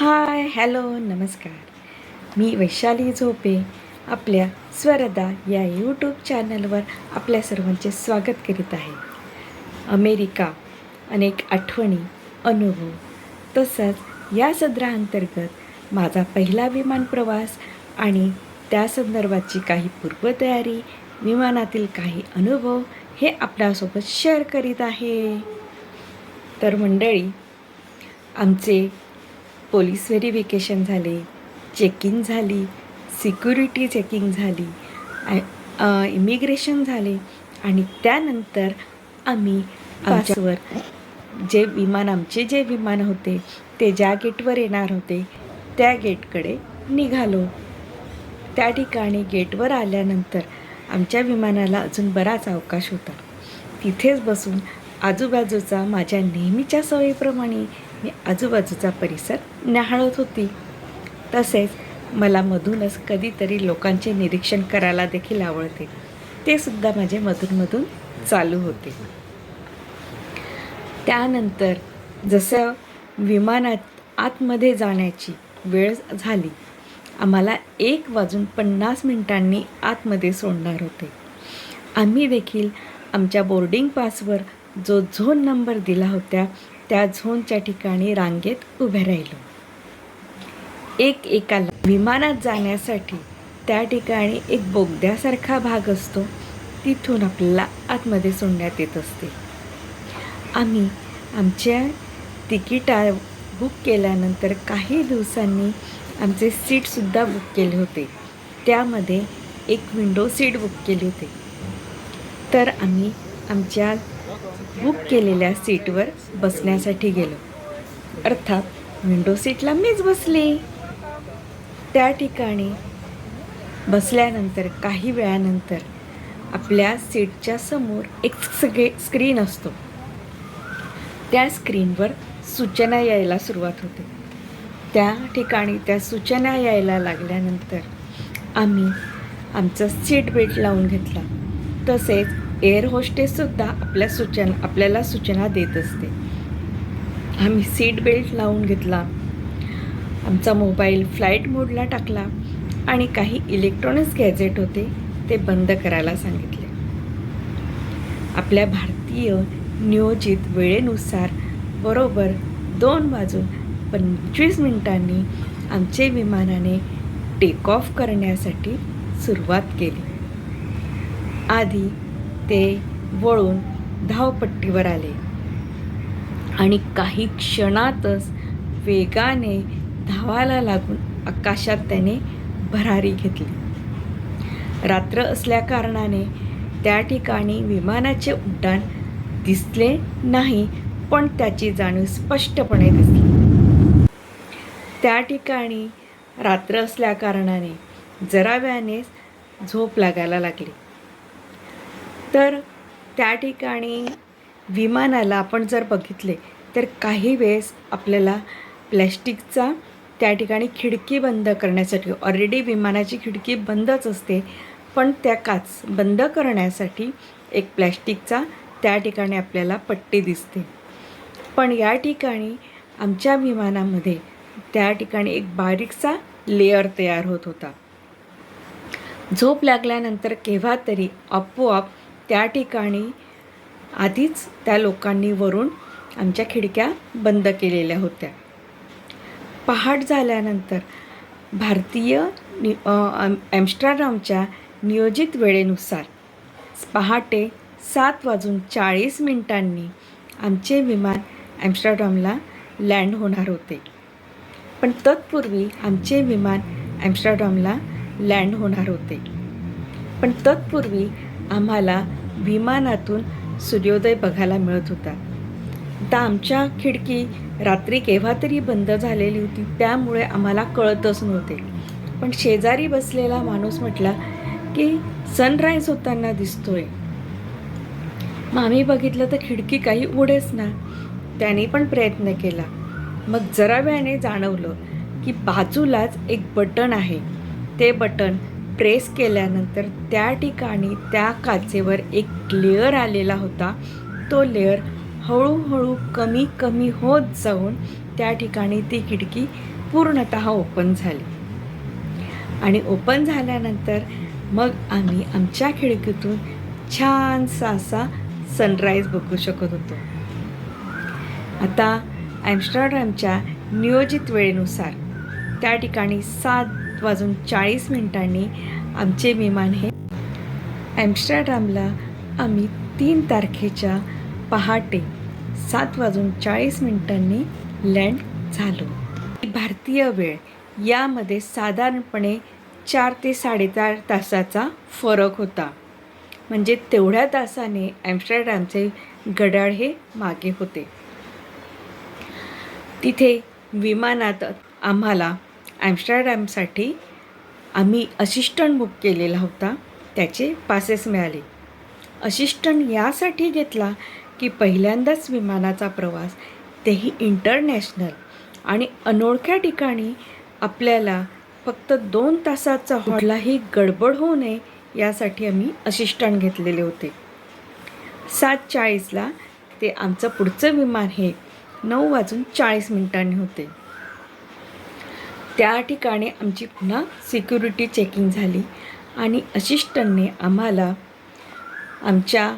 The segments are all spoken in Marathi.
हाय हॅलो नमस्कार. मी वैशाली झोपे आपल्या स्वरदा या यूट्यूब चॅनलवर आपल्या सर्वांचे स्वागत करीत आहे. अमेरिका अनेक आठवणी अनुभव तसंच या सदराअंतर्गत माझा पहिला विमान प्रवास आणि त्या संदर्भाची काही पूर्वतयारी विमानातील काही अनुभव हे आपल्यासोबत शेअर करीत आहे. तर मंडळी आमचे पोलीस व्हेरिफिकेशन झाले चेकिंग झाली सिक्युरिटी चेकिंग झाली इमिग्रेशन झाले आणि त्यानंतर आम्ही आमच्यावर जे विमान आमचे जे विमान होते ते ज्या गेटवर येणार होते त्या गेटकडे निघालो. त्या ठिकाणी गेटवर आल्यानंतर आमच्या विमानाला अजून बराच अवकाश होता. तिथेच बसून आजूबाजूचा माझ्या नेहमीच्या सवयीप्रमाणे मी आजूबाजूचा परिसर न्याहाळत होती. तसेच मला मधूनच कधीतरी लोकांचे निरीक्षण करायला देखील आवडते. ते सुद्धा माझे मधूनमधून चालू होते. त्यानंतर जसं विमानात आतमध्ये जाण्याची वेळ झाली आम्हाला एक वाजून पन्नास मिनिटांनी आतमध्ये सोडणार होते. आम्ही देखील आमच्या बोर्डिंग पासवर जो झोन नंबर दिला होता त्या झोनच्या ठिकाणी रांगेत उभे राहिलो. एक एकाला विमानात जाण्यासाठी त्या ठिकाणी एक बोगद्यासारखा भाग असतो तिथून आपल्याला आतमध्ये सोडण्यात येत असते. आम्ही आमच्या तिकिटा बुक केल्यानंतर काही दिवसांनी आमचे सीटसुद्धा बुक केले होते. त्यामध्ये एक विंडो सीट बुक केली होती. तर आम्ही आमच्या बुक केलेल्या सीटवर बसण्यासाठी गेलो. अर्थात विंडो सीटला मीच बसले. त्या ठिकाणी बसल्यानंतर काही वेळानंतर आपल्या सीटच्या समोर एक सगळे स्क्रीन असतो. त्या स्क्रीनवर सूचना यायला सुरुवात होते. त्या ठिकाणी त्या सूचना यायला लागल्यानंतर आम्ही आमचं सीट बेल्ट लावून घेतला. तसेच एअर होस्टेससुद्धा आपल्या सूचना आपल्याला सूचना देत असते. आम्ही सीट बेल्ट लावून घेतला. आमचा मोबाईल फ्लाईट मोडला टाकला आणि काही इलेक्ट्रॉनिक्स गॅजेट होते ते बंद करायला सांगितले. आपल्या भारतीय नियोजित वेळेनुसार बरोबर दोन वाजून पंचवीस मिनिटांनी आमचे विमानाने टेक ऑफ करण्यासाठी सुरुवात केली. आधी ते वळून धावपट्टीवर आले. आणि काही क्षणातच वेगाने धावायला लागून आकाशात त्याने भरारी घेतली. रात्र असल्याकारणाने त्या ठिकाणी विमानाचे उड्डाण दिसले नाही पण त्याची जाणीव स्पष्टपणे दिसली. त्या ठिकाणी रात्र असल्याकारणाने जरा झोप लागायला लागली. तर त्या ठिकाणी विमानाला आपण जर बघितले तर काही वेळेस आपल्याला प्लॅस्टिकचा त्या ठिकाणी खिडकी बंद करण्यासाठी ऑलरेडी विमानाची खिडकी बंदच असते पण त्या काच बंद करण्यासाठी एक प्लॅस्टिकचा त्या ठिकाणी आपल्याला पट्टी दिसते. पण या ठिकाणी आमच्या विमानामध्ये त्या ठिकाणी एक बारीकसा लेअर तयार होत होता. झोप लागल्यानंतर केव्हा तरी आपोआप त्या ठिकाणी आधीच त्या लोकांनी वरून आमच्या खिडक्या बंद केलेल्या होत्या. पहाट झाल्यानंतर भारतीय नि ॲम्स्टरडॅमच्या नियोजित वेळेनुसार पहाटे सात वाजून चाळीस मिनिटांनी आमचे विमान ॲम्स्टरडॅमला लँड होणार होते. पण तत्पूर्वी आमचे विमान ॲम्स्टरडॅमला लँड होणार होते. पण तत्पूर्वी आम्हाला विमानातून सूर्योदय बघायला मिळत होता. आता आमच्या खिडकी रात्री केव्हा तरी बंद झालेली होती त्यामुळे आम्हाला कळतच नव्हते. पण शेजारी बसलेला माणूस म्हटला की सनराईज होताना दिसतोय. मग आम्ही बघितलं तर खिडकी काही उघडेच ना. त्याने पण प्रयत्न केला. मग जरा वेळाने जाणवलं की बाजूलाच एक बटन आहे. ते बटन प्रेस केल्यानंतर त्या ठिकाणी त्या काचेवर एक लेअर आलेला होता. तो लेअर हळूहळू कमी कमी होत जाऊन त्या ठिकाणी ती खिडकी पूर्णत ओपन झाली. आणि ओपन झाल्यानंतर मग आम्ही आमच्या खिडकीतून छानसा असा सनराईज बघू शकत होतो. आता ॲम्स्टरडॅमच्या नियोजित वेळेनुसार त्या ठिकाणी सात वाजून चाळीस मिनिटांनी आमचे विमान हे ॲम्स्टरडॅमला आम्ही तीन तारखेच्या पहाटे सात वाजून चाळीस मिनिटांनी लँड झालो. भारतीय वेळ यामध्ये साधारणपणे चार ते साडेचार तासाचा फरक होता. म्हणजे तेवढ्या तासाने ॲम्स्टरडॅमचे घड्याळ हे मागे होते. तिथे विमानात आम्हाला ॲम्स्टरडॅमसाठी आम्ही असिस्टंट बुक केलेला होता त्याचे पासेस मिळाले. असिस्टंट यासाठी घेतला की पहिल्यांदाच विमानाचा प्रवास तेही इंटरनॅशनल आणि अनोळख्या ठिकाणी आपल्याला फक्त दोन तासाचा कुठलाही गडबड होऊ नये यासाठी आम्ही असिस्टंट घेतलेले होते. सात चाळीसला ते आमचं पुढचं विमान हे नऊ वाजून चाळीस मिनिटांनी होते. त्या ठिकाणी आमची पुन्हा सिक्युरिटी चेकिंग झाली. आणि असिस्टंटने आम्हाला आमच्या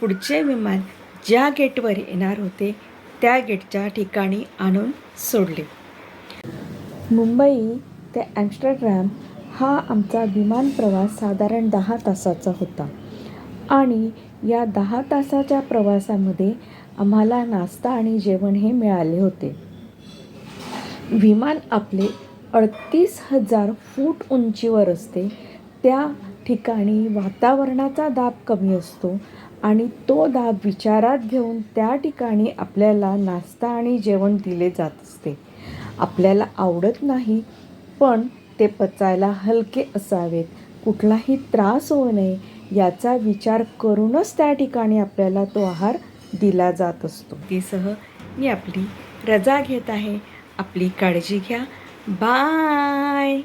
पुढचे विमान ज्या गेटवर येणार होते त्या गेटच्या ठिकाणी आणून सोडले. मुंबई ते ॲम्स्टरडॅम हा आमचा विमान प्रवास साधारण दहा तासाचा होता. आणि या दहा तासाच्या प्रवासामध्ये आम्हाला नाश्ता आणि जेवण हे मिळाले होते. विमान आपले अडतीस हजार फूट उंचीवर असते. त्या ठिकाणी वातावरणाचा दाब कमी असतो आणि तो दाब विचारात घेऊन त्या ठिकाणी आपल्याला नाश्ता आणि जेवण दिले जात असते. आपल्याला आवडत नाही पण ते पचायला हलके असावेत. कुठलाही त्रास होऊ नये याचा विचार करूनच त्या ठिकाणी आपल्याला तो आहार दिला जात असतो. तीसह मी आपली रजा घेत आहे. आपली काळजी घ्या. Bye!